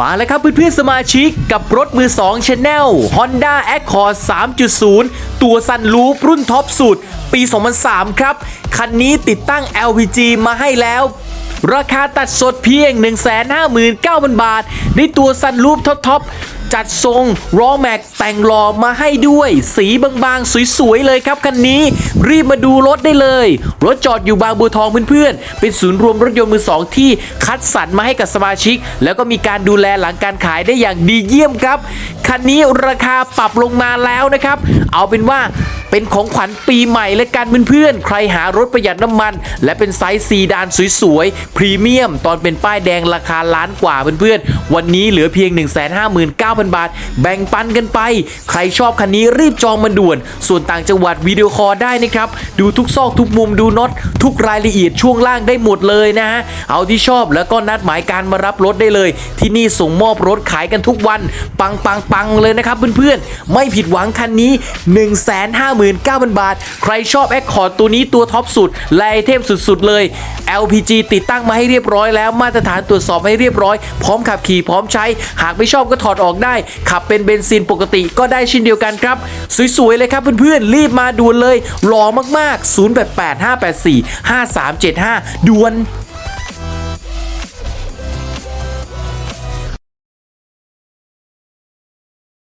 มาแล้วครับเพื่อนๆสมาชิกกับรถมือ2 Channel Honda Accord 3.0 ตัวซันลูปรุ่นท็อปสุด ปี 2003 ครับ คันนี้ติดตั้ง LPG มาให้แล้วราคาตัดสดเพียง 159,000 บาท ได้ตัวซันรูปท็อป จัดทรงร้อแม็กแต่งหล่อมาให้ด้วย สีบางๆ สวยๆ เลยครับคันนี้ รีบมาดูรถได้เลย รถจอดอยู่บางบัวทองเพื่อนๆ เป็นศูนย์รวมรถยนต์มือสองที่คัดสรรมาให้กับสมาชิก แล้วก็มีการดูแลหลังการขายได้อย่างดีเยี่ยมครับ คันนี้ราคาปรับลงมาแล้วนะครับ เอาเป็นว่า เป็นของขวัญปีใหม่และกันเพื่อนๆ ใครหารถประหยัดน้ำมัน และเป็นไซส์ซีดานสวยๆ พรีเมียม ตอนเป็นป้ายแดงราคาล้านกว่าเพื่อนๆ วันนี้เหลือเพียง 159,000 บาท แบ่งปันกันไป ใครชอบคันนี้รีบจองมันด่วน ส่วนต่างจังหวัดวิดีโอคอลได้นะครับ ดูทุกซอกทุกมุมดูน็อตทุกรายละเอียดช่วงล่างได้หมดเลยนะฮะ เอาที่ชอบแล้วก็นัดหมายการมารับรถได้เลย ที่นี่ส่งมอบรถขายกันทุกวัน ปังปังปังๆเลยนะครับเพื่อนๆ ไม่ผิดหวังคันนี้159,000 บาท ใครชอบแอคคอร์ดตัวนี้ตัวท็อปสุดและไอเทมสุดๆเลย LPG ติดตั้งมาให้เรียบร้อยแล้วมาตรฐานตรวจสอบให้เรียบร้อย พร้อมขับขี่พร้อมใช้ หากไม่ชอบก็ถอดออกได้ ขับเป็นเบนซินปกติก็ได้เช่นเดียวกันครับ สวยๆเลยครับเพื่อนๆ รีบมาด่วนเลยหล่อมากๆ 0885845375ด่วน